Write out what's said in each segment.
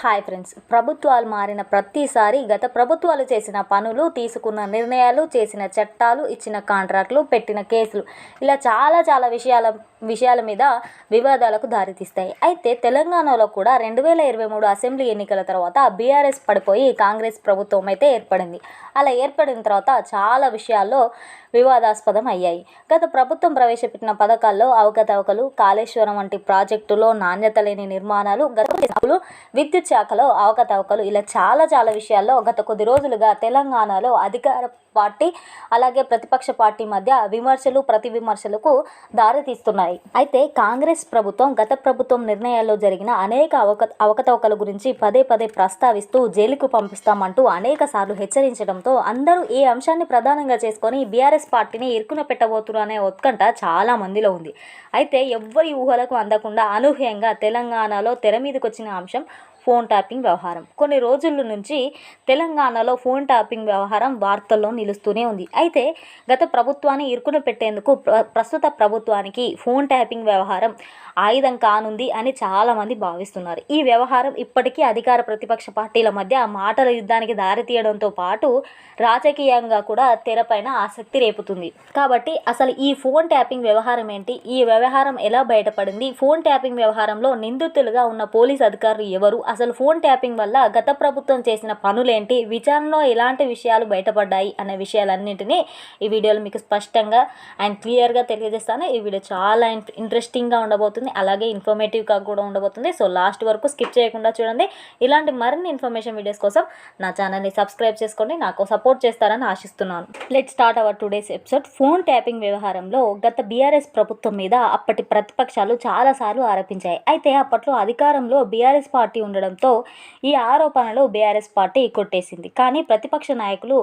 Hi friends. ప్రభుత్వాలు మారిన ప్రతిసారి గత ప్రభుత్వాలు చేసిన పనులు తీసుకున్న నిర్ణయాలు చేసిన చట్టాలు ఇచ్చిన కాంట్రాక్టులు పెట్టిన కేసులు ఇలా చాలా చాలా విషయాల విషయాల మీద వివాదాలకు దారితీస్తాయి. అయితే తెలంగాణలో కూడా రెండు వేల ఇరవై మూడు అసెంబ్లీ ఎన్నికల తర్వాత బీఆర్ఎస్ పడిపోయి కాంగ్రెస్ ప్రభుత్వం అయితే ఏర్పడింది. అలా ఏర్పడిన తర్వాత చాలా విషయాల్లో వివాదాస్పదం అయ్యాయి. గత ప్రభుత్వం ప్రవేశపెట్టిన పథకాల్లో అవకతవకలు కాళేశ్వరం వంటి ప్రాజెక్టులో నాణ్యత లేని నిర్మాణాలు గత విద్యుత్ శాఖలో అవకతవకలు ఇలా చాలా చాలా విషయాల్లో గత కొద్ది రోజులుగా తెలంగాణలో అధికార పార్టీ అలాగే ప్రతిపక్ష పార్టీ మధ్య విమర్శలు ప్రతి విమర్శలకు దారితీస్తున్నాయి. అయితే కాంగ్రెస్ ప్రభుత్వం గత ప్రభుత్వం నిర్ణయాల్లో జరిగిన అనేక అవక అవకతవకల గురించి పదే పదే ప్రస్తావిస్తూ జైలుకు పంపిస్తామంటూ అనేక సార్లు హెచ్చరించడంతో అందరూ ఈ అంశాన్ని ప్రధానంగా చేసుకొని బీఆర్ఎస్ పార్టీని ఇరుకున పెట్టబోతున్నారు అనే ఉత్కంఠ చాలా మందిలో ఉంది. అయితే ఎవ్వరి ఊహలకు అందకుండా అనూహ్యంగా తెలంగాణలో తెర మీదకి వచ్చిన అంశం ఫోన్ ట్యాపింగ్ వ్యవహారం. కొన్ని రోజుల నుంచి తెలంగాణలో ఫోన్ ట్యాపింగ్ వ్యవహారం వార్తల్లో నిలుస్తూనే ఉంది. అయితే గత ప్రభుత్వాన్ని ఇరుకున పెట్టేందుకు ప్ర- ప్రస్తుత ప్రభుత్వానికి ఫోన్ ట్యాపింగ్ వ్యవహారం ఆయుధం కానుంది అని చాలామంది భావిస్తున్నారు. ఈ వ్యవహారం ఇప్పటికీ అధికార ప్రతిపక్ష పార్టీల మధ్య మాటల యుద్ధానికి దారితీయడంతో పాటు రాజకీయంగా కూడా తెరపైన ఆసక్తి రేపుతుంది. కాబట్టి అసలు ఈ ఫోన్ ట్యాపింగ్ వ్యవహారం ఏంటి? ఈ వ్యవహారం ఎలా బయటపడింది? ఫోన్ ట్యాపింగ్ వ్యవహారంలో నిందితులుగా ఉన్న పోలీస్ అధికారులు ఎవరు? అసలు ఫోన్ ట్యాపింగ్ వల్ల గత ప్రభుత్వం చేసిన పనులేంటి? విచారణలో ఎలాంటి విషయాలు బయటపడ్డాయి? అనే విషయాలన్నింటినీ ఈ వీడియోలో మీకు స్పష్టంగా అండ్ క్లియర్గా తెలియజేస్తాను. ఈ వీడియో చాలా ఇంట్రెస్టింగ్గా ఉండబోతుంది. అలాగే ఇన్ఫర్మేటివ్గా కూడా ఉండబోతుంది. సో లాస్ట్ వరకు స్కిప్ చేయకుండా చూడండి. ఇలాంటి మరిన్ని ఇన్ఫర్మేషన్ వీడియోస్ కోసం నా ఛానల్ని సబ్స్క్రైబ్ చేసుకోండి. నాకు సపోర్ట్ చేస్తారని ఆశిస్తున్నాను. Let start our today's episode phone tapping వ్యవహారంలో గత బీఆర్ఎస్ ప్రభుత్వం మీద అప్పటి ప్రతిపక్షాలు చాలాసార్లు ఆరోపించాయి. అయితే అప్పట్లో అధికారంలో బీఆర్ఎస్ పార్టీ ఉండడం ఉండడంతో ఈ ఆరోపణలు బీఆర్ఎస్ పార్టీ కొట్టేసింది. కానీ ప్రతిపక్ష నాయకులు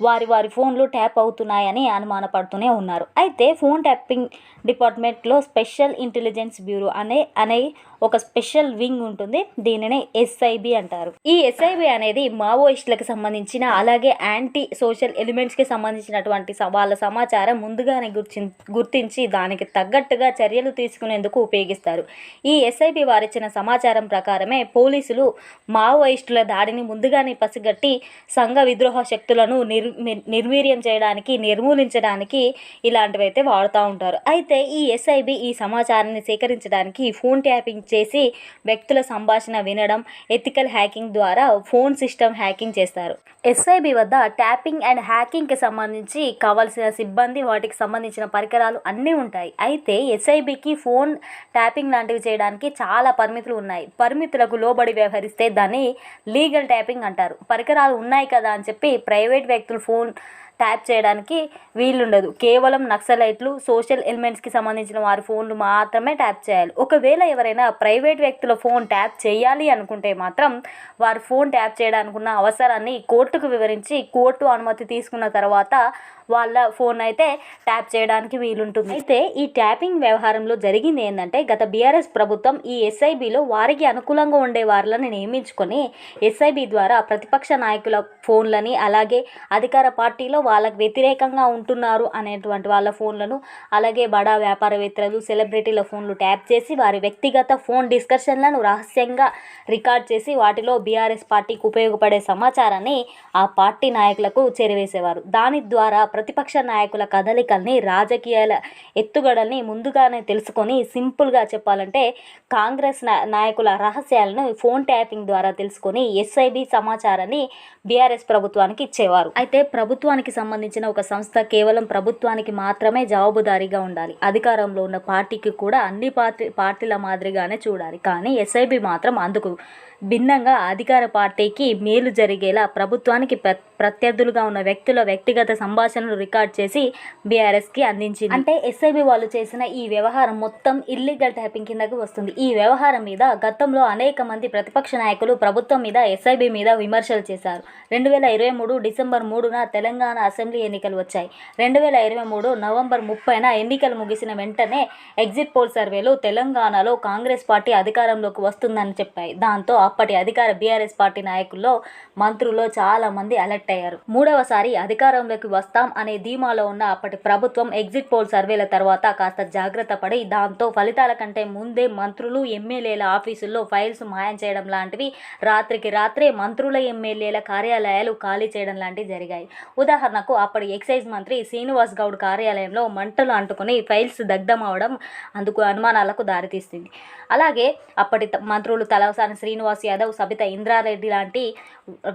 వారి వారి ఫోన్లు ట్యాప్ అవుతున్నాయని అనుమానపడుతూనే ఉన్నారు. అయితే ఫోన్ ట్యాపింగ్ డిపార్ట్మెంట్లో స్పెషల్ ఇంటెలిజెన్స్ బ్యూరో అనే అనే ఒక స్పెషల్ వింగ్ ఉంటుంది. దీనినే ఎస్ఐబి అంటారు. ఈ ఎస్ఐబి అనేది మావోయిస్టులకు సంబంధించిన అలాగే యాంటీ సోషల్ ఎలిమెంట్స్కి సంబంధించినటువంటి వాళ్ళ సమాచారం ముందుగానే గుర్చి గుర్తించి దానికి తగ్గట్టుగా చర్యలు తీసుకునేందుకు ఉపయోగిస్తారు. ఈ ఎస్ఐబి వారిచ్చిన సమాచారం ప్రకారమే పోలీసులు మావోయిస్టుల దాడిని ముందుగానే పసిగట్టి సంఘ విద్రోహ శక్తులను నిర్ నిర్- నిర్వీర్యం చేయడానికి నిర్మూలించడానికి ఇలాంటివైతే వాడుతూ ఉంటారు. అయితే ఈ ఎస్ఐబి ఈ సమాచారాన్ని సేకరించడానికి ఫోన్ ట్యాపింగ్ చేసి వ్యక్తుల సంభాషణ వినడం ఎథికల్ హ్యాకింగ్ ద్వారా ఫోన్ సిస్టమ్ హ్యాకింగ్ చేస్తారు. ఎస్ఐబి వద్ద ట్యాపింగ్ అండ్ హ్యాకింగ్కి సంబంధించి కావాల్సిన సిబ్బంది వాటికి సంబంధించిన పరికరాలు అన్నీ ఉంటాయి. అయితే ఎస్ఐబికి ఫోన్ ట్యాపింగ్ లాంటివి చేయడానికి చాలా పరిమితులు ఉన్నాయి. పరిమితులకు లోబడి వ్యవహరిస్తే దాన్ని లీగల్ ట్యాపింగ్ అంటారు. పరికరాలు ఉన్నాయి కదా అని చెప్పి ప్రైవేట్ వ్యక్తులు ఫోన్ ట్యాప్ చేయడానికి వీలుండదు. కేవలం నక్సలైట్లు సోషల్ ఎలిమెంట్స్కి సంబంధించిన వారి ఫోన్లు మాత్రమే ట్యాప్ చేయాలి. ఒకవేళ ఎవరైనా ప్రైవేట్ వ్యక్తుల ఫోన్ ట్యాప్ చేయాలి అనుకుంటే మాత్రం వారి ఫోన్ ట్యాప్ చేయడానికి ఉన్న అవసరాన్ని కోర్టుకు వివరించి కోర్టు అనుమతి తీసుకున్న తర్వాత వాళ్ళ ఫోన్ అయితే ట్యాప్ చేయడానికి వీలుంటుంది. అయితే ఈ ట్యాపింగ్ వ్యవహారంలో జరిగింది ఏంటంటే గత బీఆర్ఎస్ ప్రభుత్వం ఈ ఎస్ఐబిలో వారికి అనుకూలంగా ఉండే వారిని నియమించుకొని ఎస్ఐబి ద్వారా ప్రతిపక్ష నాయకుల ఫోన్లని అలాగే అధికార పార్టీలో వాళ్ళకు వ్యతిరేకంగా ఉంటున్నారు అనేటువంటి వాళ్ళ ఫోన్లను అలాగే బడా వ్యాపారవేత్తలు సెలబ్రిటీల ఫోన్లు ట్యాప్ చేసి వారి వ్యక్తిగత ఫోన్ డిస్కషన్లను రహస్యంగా రికార్డ్ చేసి వాటిలో బీఆర్ఎస్ పార్టీకి ఉపయోగపడే సమాచారాన్ని ఆ పార్టీ నాయకులకు చేరవేసేవారు. దాని ద్వారా ప్రతిపక్ష నాయకుల కదలికల్ని రాజకీయాల ఎత్తుగడల్ని ముందుగానే తెలుసుకొని సింపుల్గా చెప్పాలంటే కాంగ్రెస్ నాయకుల రహస్యాలను ఫోన్ ట్యాపింగ్ ద్వారా తెలుసుకొని ఎస్ఐబి సమాచారాన్ని బీఆర్ఎస్ ప్రభుత్వానికి ఇచ్చేవారు. అయితే ప్రభుత్వానికి సంబంధించిన ఒక సంస్థ కేవలం ప్రభుత్వానికి మాత్రమే జవాబుదారీగా ఉండాలి. అధికారంలో ఉన్న పార్టీకి కూడా అన్ని పార్టీ పార్టీల మాదిరిగానే చూడాలి. కానీ ఎస్ఐబి మాత్రం అందుకు భిన్నంగా అధికార పార్టీకి మేలు జరిగేలా ప్రభుత్వానికి ప్ర ప్రత్యర్థులుగా ఉన్న వ్యక్తుల వ్యక్తిగత సంభాషణలు రికార్డ్ చేసి బీఆర్ఎస్కి అందించింది. అంటే ఎస్ఐబి వాళ్ళు చేసిన ఈ వ్యవహారం మొత్తం ఇల్లీగల్ ట్యాపింగ్ కిందకు వస్తుంది. ఈ వ్యవహారం మీద గతంలో అనేక మంది ప్రతిపక్ష నాయకులు ప్రభుత్వం మీద ఎస్ఐబి మీద విమర్శలు చేశారు. రెండు వేల ఇరవై మూడు డిసెంబర్ మూడున తెలంగాణ అసెంబ్లీ ఎన్నికలు వచ్చాయి. రెండు వేల ఇరవై మూడు నవంబర్ ముప్పైన ఎన్నికలు ముగిసిన వెంటనే ఎగ్జిట్ పోల్ సర్వేలు తెలంగాణలో కాంగ్రెస్ పార్టీ అధికారంలోకి వస్తుందని చెప్పాయి. దాంతో అప్పటి అధికార బీఆర్ఎస్ పార్టీ నాయకుల్లో మంత్రుల్లో చాలా మంది అలర్ట్ అయ్యారు. మూడవసారి అధికారంలోకి వస్తాం అనే ధీమాలో ఉన్న అప్పటి ప్రభుత్వం ఎగ్జిట్ పోల్ సర్వేల తర్వాత కాస్త జాగ్రత్త పడి దాంతో ఫలితాల కంటే ముందే మంత్రులు ఎమ్మెల్యేల ఆఫీసుల్లో ఫైల్స్ మాయం చేయడం లాంటివి రాత్రికి రాత్రే మంత్రుల ఎమ్మెల్యేల కార్యాలయాలు ఖాళీ చేయడం లాంటివి జరిగాయి. ఉదాహరణకు అప్పటి ఎక్సైజ్ మంత్రి శ్రీనివాస్ గౌడ్ కార్యాలయంలో మంటలు అంటుకుని ఫైల్స్ దగ్ధం అవడం అందుకు అనుమానాలకు దారితీస్తుంది అలాగే అప్పటి త- మంత్రులు తలసాని శ్రీనివాస్ యాదవ్ సబిత ఇంద్రారెడ్డి లాంటి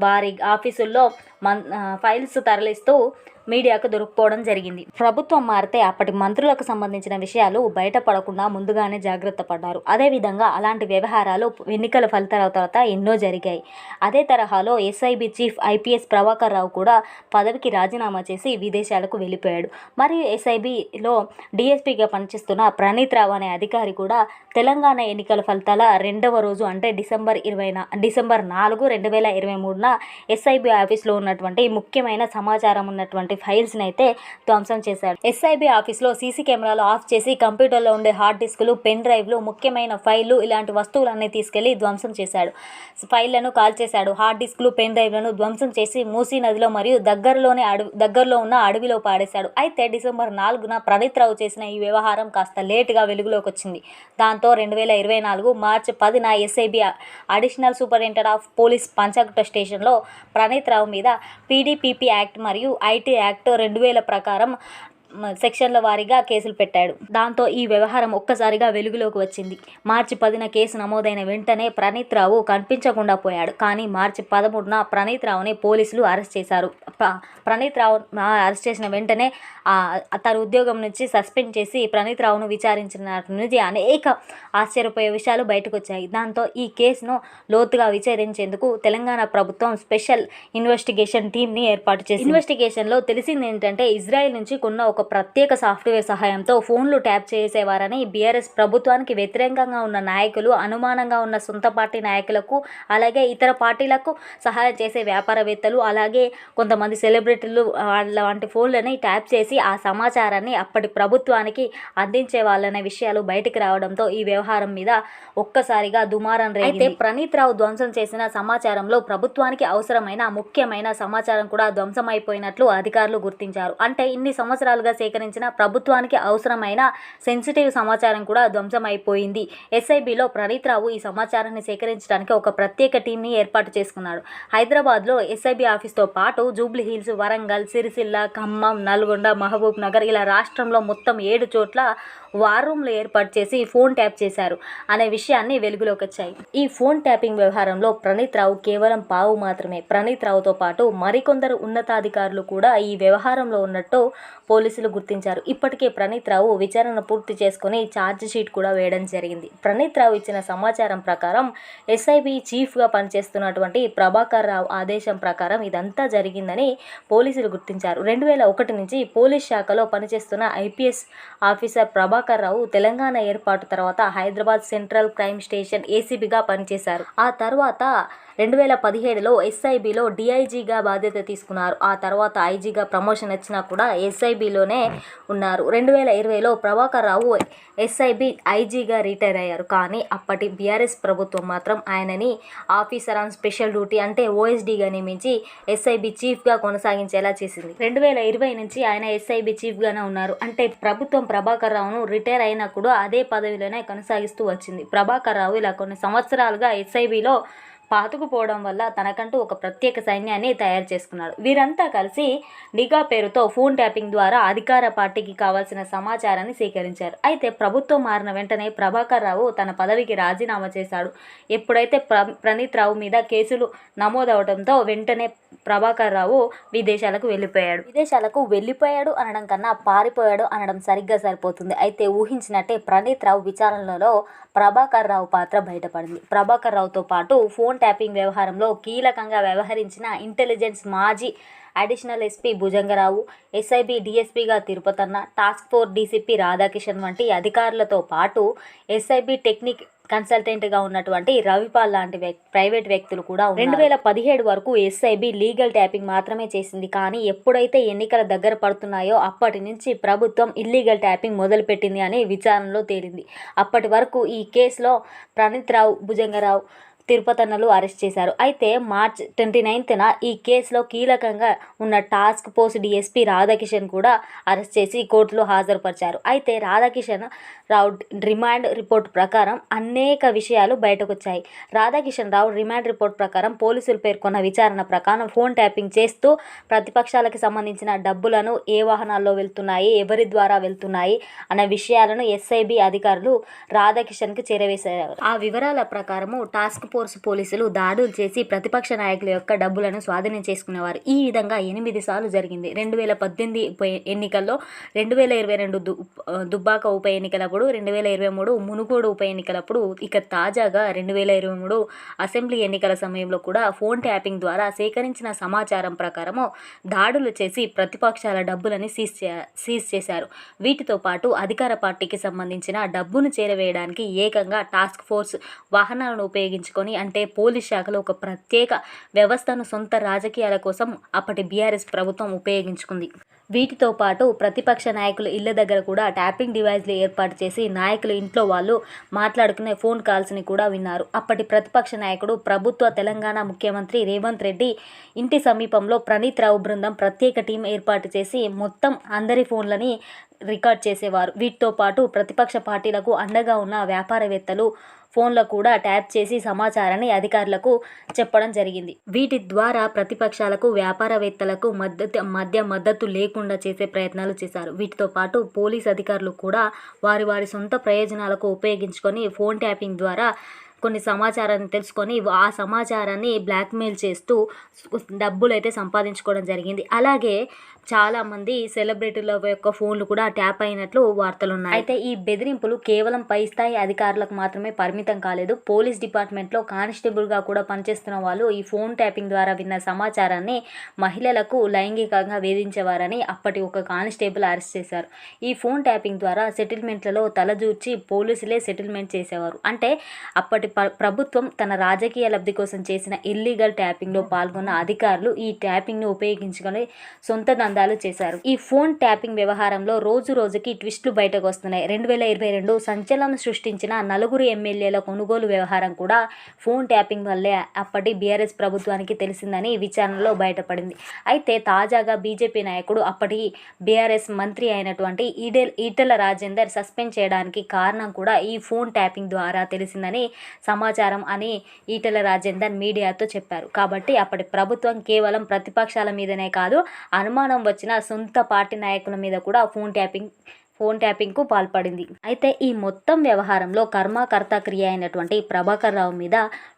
వారి ఆఫీసుల్లో మన్ ఫైల్స్ తరలిస్తూ మీడియాకు దొరుకుపోవడం జరిగింది. ప్రభుత్వం మారితే అప్పటి మంత్రులకు సంబంధించిన విషయాలు బయటపడకుండా ముందుగానే జాగ్రత్త పడ్డారు. అదేవిధంగా అలాంటి వ్యవహారాలు ఎన్నికల ఫలితాల తర్వాత ఎన్నో జరిగాయి. అదే తరహాలో SIB chief IPS Prabhakar Rao కూడా పదవికి రాజీనామా చేసి విదేశాలకు వెళ్ళిపోయాడు. మరియు ఎస్ఐబిలో డిఎస్పీగా పనిచేస్తున్న ప్రణీత్ రావు అనే అధికారి కూడా తెలంగాణ ఎన్నికల ఫలితాల రెండవ రోజు అంటే డిసెంబర్ ఇరవై డిసెంబర్ నాలుగు రెండు వేల ఇరవై మూడున ఎస్ఐబి ఆఫీస్లో ఉన్నటువంటి ముఖ్యమైన సమాచారం ఉన్నటువంటి ఫైల్స్ని అయితే ధ్వంసం చేశాడు. ఎస్ఐబి ఆఫీస్లో సీసీ కెమెరాలు ఆఫ్ చేసి కంప్యూటర్లో ఉండే హార్డ్ డిస్కులు పెన్ డ్రైవ్లు ముఖ్యమైన ఫైళ్ళు ఇలాంటి వస్తువులన్నీ తీసుకెళ్ళి ధ్వంసం చేశాడు. ఫైళ్ళను కాల్ చేశాడు. హార్డ్ డిస్కులు పెన్ డ్రైవ్లను ధ్వంసం చేసి మూసీ నదిలో మరియు దగ్గరలోనే అడవి దగ్గరలో ఉన్న అడవిలో పాడేశాడు. అయితే డిసెంబర్ నాలుగున ప్రణీత్ రావు చేసిన ఈ వ్యవహారం కాస్త లేటుగా వెలుగులోకి వచ్చింది. దాంతో రెండు వేల ఇరవై నాలుగు మార్చి పదిన SIB additional superintendent of police Panjagutta స్టేషన్లో ప్రణీత్ రావు మీద పీడీపీపీ యాక్ట్ మరియు ఐటీ యాక్ట్ రెండు వేల ప్రకారం సెక్షన్ల వారీగా కేసులు పెట్టాడు. దాంతో ఈ వ్యవహారం ఒక్కసారిగా వెలుగులోకి వచ్చింది. మార్చి పదిన కేసు నమోదైన వెంటనే ప్రణీత్ రావు కనిపించకుండా పోయాడు. కానీ మార్చి పదమూడున ప్రణీత్ రావుని పోలీసులు అరెస్ట్ చేశారు. ప్రణీత్ రావు అరెస్ట్ చేసిన వెంటనే తన ఉద్యోగం నుంచి సస్పెండ్ చేసి ప్రణీత్ రావును విచారించిన నుంచి అనేక ఆశ్చర్యపోయే విషయాలు బయటకు వచ్చాయి దాంతో ఈ కేసును లోతుగా విచారించేందుకు తెలంగాణ ప్రభుత్వం స్పెషల్ ఇన్వెస్టిగేషన్ టీంని ఏర్పాటు చేసింది. ఇన్వెస్టిగేషన్లో తెలిసింది ఏంటంటే ఇజ్రాయెల్ నుంచి కొన్న ఒక ప్రత్యేక సాఫ్ట్వేర్ సహాయంతో ఫోన్లు ట్యాప్ చేసేవారని బీఆర్ఎస్ ప్రభుత్వానికి వ్యతిరేకంగా ఉన్న నాయకులు అనుమానంగా ఉన్న సొంత పార్టీ నాయకులకు అలాగే ఇతర పార్టీలకు సహాయం చేసే వ్యాపారవేత్తలు అలాగే కొంతమంది సెలబ్రిటీలు వాళ్ళ వంటి ఫోన్లని ట్యాప్ చేసి ఆ సమాచారాన్ని అప్పటి ప్రభుత్వానికి అందించే వాళ్ళనే విషయాలు బయటికి రావడంతో ఈ వ్యవహారం మీద ఒక్కసారిగా దుమారం రేగితే ప్రణీత్ రావు ధ్వంసం చేసిన సమాచారంలో ప్రభుత్వానికి అవసరమైన ముఖ్యమైన సమాచారం కూడా ధ్వంసమైపోయినట్లు అధికారులు గుర్తించారు. అంటే ఇన్ని సంవత్సరాలుగా సేకరించిన ప్రభుత్వానికి అవసరమైన సెన్సిటివ్ సమాచారం కూడా ధ్వంసమైపోయింది. ఎస్ఐబిలో ప్రణీత్ రావు ఈ సమాచారాన్ని సేకరించడానికి ఒక ప్రత్యేక టీంని ఏర్పాటు చేసుకున్నాడు. హైదరాబాద్లో ఎస్ఐబి ఆఫీస్తో పాటు జూబ్లీ హిల్స్ వరంగల్ సిరిసిల్ల ఖమ్మం నల్గొండ మహబూబ్ నగర్ ఇలా రాష్ట్రంలో మొత్తం ఏడు చోట్ల వార్ రూమ్లు ఏర్పాటు చేసి ఫోన్ ట్యాప్ చేశారు అనే విషయాన్ని వెలుగులోకి వచ్చాయి ఈ ఫోన్ ట్యాపింగ్ వ్యవహారంలో ప్రణీత్ రావు కేవలం పావు మాత్రమే. ప్రణీత్ రావుతో పాటు మరికొందరు ఉన్నతాధికారులు కూడా ఈ వ్యవహారంలో ఉన్నట్టు పోలీసులు గుర్తించారు. ఇప్పటికే ప్రణీత్ రావు విచారణ పూర్తి చేసుకుని ఛార్జ్ షీట్ కూడా వేయడం జరిగింది. ప్రణీత్ రావు ఇచ్చిన సమాచారం ప్రకారం ఎస్ఐబి చీఫ్గా పనిచేస్తున్నటువంటి ప్రభాకర్ రావు ఆదేశం ప్రకారం ఇదంతా జరిగిందని పోలీసులు గుర్తించారు. రెండు వేల ఒకటి నుంచి పోలీస్ శాఖలో పనిచేస్తున్న ఐపీఎస్ ఆఫీసర్ ప్రభాకర్ రావు తెలంగాణ ఏర్పాటు తర్వాత హైదరాబాద్ సెంట్రల్ క్రైమ్ స్టేషన్ ఏసీబీగా పనిచేశారు. ఆ తర్వాత రెండు వేల పదిహేడులో ఎస్ఐబిలో డిఐజీగా బాధ్యత తీసుకున్నారు. ఆ తర్వాత ఐజీగా ప్రమోషన్ వచ్చినా కూడా ఎస్ఐబిలోనే ఉన్నారు. రెండు వేల ఇరవైలో ప్రభాకర్ రావు ఎస్ఐబి ఐజీగా రిటైర్ అయ్యారు. కానీ అప్పటి బీఆర్ఎస్ ప్రభుత్వం మాత్రం ఆయనని ఆఫీసర్ ఆన్ స్పెషల్ డ్యూటీ అంటే ఓఎస్డీగా నియమించి ఎస్ఐబి చీఫ్గా కొనసాగించేలా చేసింది. రెండు వేల ఇరవై నుంచి ఆయన ఎస్ఐబి చీఫ్గానే ఉన్నారు. అంటే ప్రభుత్వం ప్రభాకర్ రావును రిటైర్ అయినా కూడా అదే పదవిలోనే కొనసాగిస్తూ వచ్చింది. ప్రభాకర్ రావు ఇలా కొన్ని సంవత్సరాలుగా ఎస్ఐబిలో పాతుకుపోవడం వల్ల తనకంటూ ఒక ప్రత్యేక సైన్యాన్ని తయారు చేసుకున్నాడు. వీరంతా కలిసి నిఘా పేరుతో ఫోన్ ట్యాపింగ్ ద్వారా అధికార పార్టీకి కావాల్సిన సమాచారాన్ని సేకరించారు. అయితే ప్రభుత్వం మారిన వెంటనే ప్రభాకర్ రావు తన పదవికి రాజీనామా చేశాడు. ఎప్పుడైతే ప్ర ప్రణీత్ రావు మీద కేసులు నమోదవడంతో వెంటనే ప్రభాకర్ రావు విదేశాలకు వెళ్ళిపోయాడు. విదేశాలకు వెళ్ళిపోయాడు అనడం కన్నా పారిపోయాడు అనడం సరిగ్గా సరిపోతుంది. అయితే ఊహించినట్టే ప్రణీత్ రావు విచారణలో ప్రభాకర్ రావు పాత్ర బయటపడింది. ప్రభాకర్ రావుతో పాటు ఫోన్ ట్యాపింగ్ వ్యవహారంలో కీలకంగా వ్యవహరించిన ఇంటెలిజెన్స్ మాజీ additional SP Bhujanga Rao SIB డిఎస్పీగా Tirupathanna task force DCP Radhakishan వంటి అధికారులతో పాటు ఎస్ఐబి టెక్నిక్ కన్సల్టెంట్గా ఉన్నటువంటి రవిపాల్ లాంటి ప్రైవేట్ వ్యక్తులు కూడా రెండు వేల పదిహేడు వరకు ఎస్ఐబి లీగల్ ట్యాపింగ్ మాత్రమే చేసింది. కానీ ఎప్పుడైతే ఎన్నికల దగ్గర పడుతున్నాయో అప్పటి నుంచి ప్రభుత్వం ఇల్లీగల్ ట్యాపింగ్ మొదలుపెట్టింది అని విచారణలో తేలింది. అప్పటి వరకు ఈ కేసులో ప్రణీత్ రావు భుజంగరావు తిరుపతన్నలు అరెస్ట్ చేశారు. అయితే మార్చ్ ట్వంటీ నైన్త్న ఈ కేసులో కీలకంగా ఉన్న టాస్క్ ఫోర్స్ డిఎస్పీ రాధాకిషన్ కూడా అరెస్ట్ చేసి కోర్టులో హాజరుపరిచారు. అయితే రాధాకిషన్ రావు రిమాండ్ రిపోర్ట్ ప్రకారం అనేక విషయాలు బయటకు వచ్చాయి రాధాకిషన్ రావు రిమాండ్ రిపోర్ట్ ప్రకారం పోలీసులు పేర్కొన్న విచారణ ప్రకారం ఫోన్ ట్యాపింగ్ చేస్తూ ప్రతిపక్షాలకు సంబంధించిన డబ్బులను ఏ వాహనాల్లో వెళ్తున్నాయి ఎవరి ద్వారా వెళ్తున్నాయి అన్న విషయాలను ఎస్ఐబి అధికారులు రాధాకిషన్కు చేరవేశారు. ఆ వివరాల ప్రకారము టాస్క్ ఫోర్స్ పోలీసులు దాడులు చేసి ప్రతిపక్ష నాయకుల యొక్క డబ్బులను స్వాధీనం చేసుకునేవారు. ఈ విధంగా ఎనిమిది సార్లు జరిగింది. రెండు వేల పద్దెనిమిది ఉప ఎన్నికల్లో రెండు వేల ఇరవై రెండు దు దుబ్బాక ఉప ఎన్నికలప్పుడు రెండు వేల ఇరవై మూడు మునుగోడు ఉప ఎన్నికలప్పుడు ఇక తాజాగా రెండు వేల ఇరవై మూడు అసెంబ్లీ ఎన్నికల సమయంలో కూడా ఫోన్ ట్యాపింగ్ ద్వారా సేకరించిన సమాచారం ప్రకారము దాడులు చేసి ప్రతిపక్షాల డబ్బులని సీజ్ చే సీజ్ చేశారు. వీటితో పాటు అధికార పార్టీకి సంబంధించిన డబ్బును చేరవేయడానికి ఏకంగా టాస్క్ ఫోర్స్ వాహనాలను ఉపయోగించుకొని అంటే పోలీస్ శాఖలో ఒక ప్రత్యేక వ్యవస్థను సొంత రాజకీయాల కోసం అప్పటి బీఆర్ఎస్ ప్రభుత్వం ఉపయోగించుకుంది. వీటితో పాటు ప్రతిపక్ష నాయకుల ఇళ్ళ దగ్గర కూడా ట్యాపింగ్ డివైస్లు ఏర్పాటు చేసి నాయకులు ఇంట్లో వాళ్ళు మాట్లాడుకునే ఫోన్ కాల్స్ని కూడా విన్నారు. అప్పటి ప్రతిపక్ష నాయకుడు ప్రభుత్వ తెలంగాణ ముఖ్యమంత్రి రేవంత్ రెడ్డి ఇంటి సమీపంలో ప్రణీత్ రావు బృందం ప్రత్యేక టీం ఏర్పాటు చేసి మొత్తం అందరి ఫోన్లని రికార్డ్ చేసేవారు. వీటితో పాటు ప్రతిపక్ష పార్టీలకు అండగా ఉన్న వ్యాపారవేత్తలు ఫోన్లో కూడా ట్యాప్ చేసి సమాచారాన్ని అధికారులకు చెప్పడం జరిగింది. వీటి ద్వారా ప్రతిపక్షాలకు వ్యాపారవేత్తలకు మద్దతు మధ్య మద్దతు లేకుండా చేసే ప్రయత్నాలు చేశారు. వీటితో పాటు పోలీస్ అధికారులు కూడా వారి వారి సొంత ప్రయోజనాలకు ఉపయోగించుకొని ఫోన్ ట్యాపింగ్ ద్వారా కొన్ని సమాచారాన్ని తెలుసుకొని ఆ సమాచారాన్ని బ్లాక్మెయిల్ చేస్తూ డబ్బులు అయితే సంపాదించుకోవడం జరిగింది. అలాగే చాలామంది సెలబ్రిటీల యొక్క ఫోన్లు కూడా ట్యాప్ అయినట్లు వార్తలు ఉన్నాయి అయితే ఈ బెదిరింపులు కేవలం పై స్థాయి అధికారులకు మాత్రమే పరిమితం కాలేదు. పోలీస్ డిపార్ట్మెంట్లో కానిస్టేబుల్గా కూడా పనిచేస్తున్న వాళ్ళు ఈ ఫోన్ ట్యాపింగ్ ద్వారా విన్న సమాచారాన్ని మహిళలకు లైంగికంగా వేధించేవారని అప్పటి ఒక కానిస్టేబుల్ అరెస్ట్ చేశారు. ఈ ఫోన్ ట్యాపింగ్ ద్వారా సెటిల్మెంట్లలో తలదూర్చి పోలీసులే సెటిల్మెంట్ చేసేవారు. అంటే అప్పటి ప్రభుత్వం తన రాజకీయ లబ్ధి కోసం చేసిన ఇల్లీగల్ ట్యాపింగ్లో పాల్గొన్న అధికారులు ఈ ట్యాపింగ్ను ఉపయోగించుకొని సొంత దందాలు చేశారు. ఈ ఫోన్ ట్యాపింగ్ వ్యవహారంలో రోజు రోజుకి ట్విస్టులు బయటకు వస్తున్నాయి. రెండు వేల ఇరవై రెండు సంచలనం సృష్టించిన నలుగురు ఎమ్మెల్యేల కొనుగోలు వ్యవహారం కూడా ఫోన్ ట్యాపింగ్ వల్లే అప్పటి బీఆర్ఎస్ ప్రభుత్వానికి తెలిసిందని విచారణలో బయటపడింది. అయితే తాజాగా బీజేపీ నాయకుడు అప్పటి బీఆర్ఎస్ మంత్రి అయినటువంటి ఈడెల్ ఈటెల రాజేందర్ సస్పెండ్ చేయడానికి కారణం కూడా ఈ ఫోన్ ట్యాపింగ్ ద్వారా తెలిసిందని సమాచారం అని ఈటెల రాజేందర్ మీడియాతో చెప్పారు. కాబట్టి అప్పటి ప్రభుత్వం కేవలం ప్రతిపక్షాల మీదనే కాదు అనుమానం వచ్చిన సొంత పార్టీ నాయకుల మీద కూడా ఫోన్ ట్యాపింగ్ ఫోన్ ట్యాపింగ్కు పాల్పడింది. అయితే ఈ మొత్తం వ్యవహారంలో కర్మకర్త క్రియ అయినటువంటి ప్రభాకర్ రావు మీద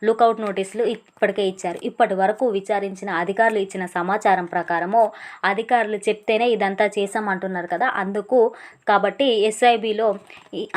లుకౌట్ నోటీసులు ఇప్పటికే ఇచ్చారు. ఇప్పటి వరకు విచారించిన అధికారులు ఇచ్చిన సమాచారం ప్రకారము అధికారులు చెప్తేనే ఇదంతా చేశామంటున్నారు కదా అందుకు కాబట్టి ఎస్ఐబిలో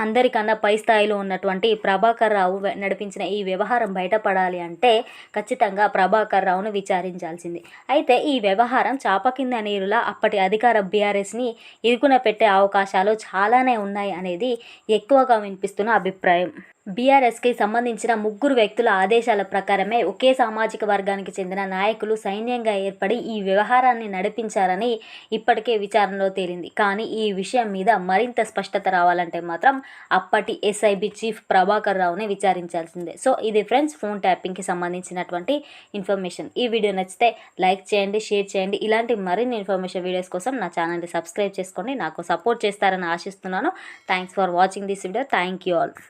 అందరికన్నా పై స్థాయిలో ఉన్నటువంటి ప్రభాకర్ రావు నడిపించిన ఈ వ్యవహారం బయటపడాలి అంటే ఖచ్చితంగా ప్రభాకర్ రావును విచారించాల్సింది. అయితే ఈ వ్యవహారం చాప కింద నీరులా అప్పటి అధికార బీఆర్ఎస్ని ఇరుకున పెట్టే అవకాశాలు చాలానే ఉన్నాయి అనేది ఎక్కువగా వినిపిస్తున్న అభిప్రాయం. బీఆర్ఎస్కి సంబంధించిన ముగ్గురు వ్యక్తుల ఆదేశాల ప్రకారమే ఒకే సామాజిక వర్గానికి చెందిన నాయకులు సైన్యంగా ఏర్పడి ఈ వ్యవహారాన్ని నడిపించారని ఇప్పటికే విచారణలో తేలింది. కానీ ఈ విషయం మీద మరింత స్పష్టత రావాలంటే మాత్రం అప్పటి ఎస్ఐబి చీఫ్ ప్రభాకర్ రావుని విచారించాల్సిందే. సో ఇది ఫ్రెండ్స్ ఫోన్ ట్యాపింగ్కి సంబంధించినటువంటి ఇన్ఫర్మేషన్. ఈ వీడియో నచ్చితే లైక్ చేయండి షేర్ చేయండి. ఇలాంటి మరిన్ని ఇన్ఫర్మేషన్ వీడియోస్ కోసం నా ఛానల్ని సబ్స్క్రైబ్ చేసుకోండి. నాకు సపోర్ట్ చేస్తారని ఆశిస్తున్నాను. Thanks for watching this video. Thank you all.